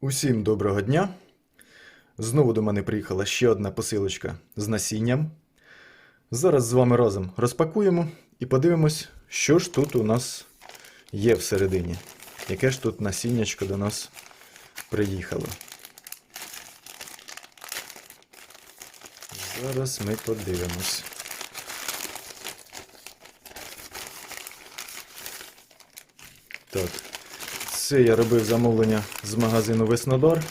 Усім доброго дня! Знову до мене приїхала ще одна посилочка з насінням. Зараз з вами разом розпакуємо і подивимось, що ж тут у нас є всередині. Яке ж тут насіннячко до нас приїхало. Зараз ми подивимось. Так. Це я робив замовлення з магазину Веснодар.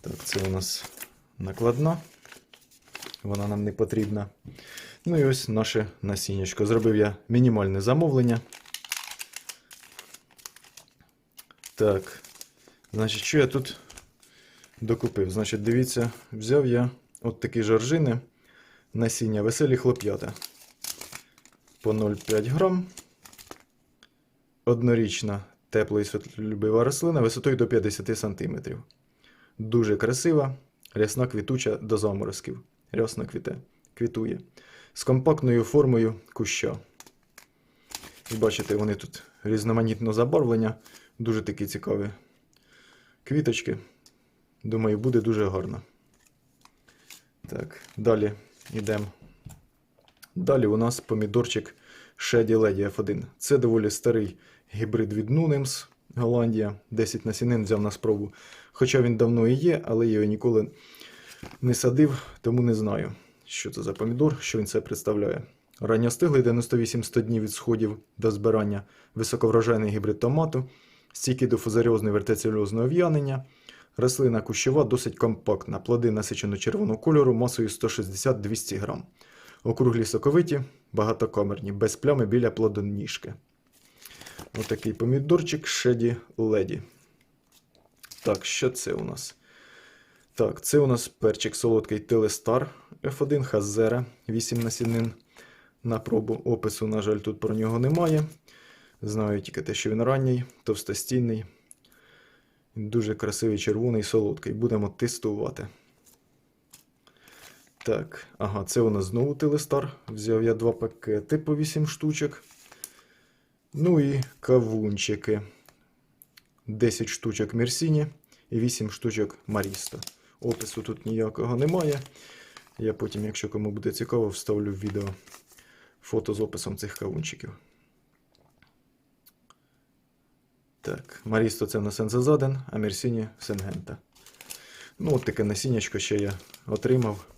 Так, це у нас накладна. Вона нам не потрібна. Ну і ось наше насіннячко. Зробив я мінімальне замовлення. Так. Значить, що я тут докупив? Значить, дивіться, взяв я от такі жоржини насіння веселі хлоп'ята. По 0,5 грам однорічна тепла і світлолюбива рослина висотою до 50 см. Дуже красива, рясна квітуча до заморозків. Рясно квіте, квітує. З компактною формою куща. Бачите, вони тут різноманітно забарвлення, дуже такі цікаві квіточки. Думаю, буде дуже гарно. Так, далі йдемо. Далі у нас помідорчик Shady Lady F1. Це доволі старий гібрид від Nunems, Голландія. 10 насінин взяв на спробу. Хоча він давно і є, але я його ніколи не садив, тому не знаю, що це за помідор, що він це представляє. Ранньостиглий 98-100 днів від сходів до збирання, високоврожайний гібрид томату, стійкий до фузаріозної вертицельозного в'янення. Рослина кущова досить компактна, плоди насичено червоного кольору масою 160-200 грам. Округлі соковиті, багатокамерні, без плями біля плодоніжки. Отакий помідорчик Шеді Леді. Так, що це у нас? Так, це у нас перчик солодкий Телестар F1 Хазера 8 насінин на пробу. Опису, на жаль, тут про нього немає. Знаю тільки те, що він ранній, товстостінний. Дуже красивий червоний солодкий. Будемо тестувати. Так, ага, це у нас знову Телестар. Взяв я два пакети по 8 штучок. Ну і кавунчики. 10 штучок Мерсіні і 8 штучок Марісто. Опису тут ніякого немає. Я потім, якщо кому буде цікаво, вставлю в відео фото з описом цих кавунчиків. Так, Марісто це в нас Ензазаден, а Мерсіні Сенгента. Ну, от таке насіннячко ще я отримав.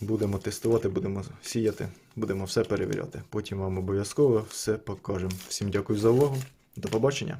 Будемо тестувати, будемо сіяти, будемо все перевіряти. Потім вам обов'язково все покажемо. Всім дякую за увагу. До побачення!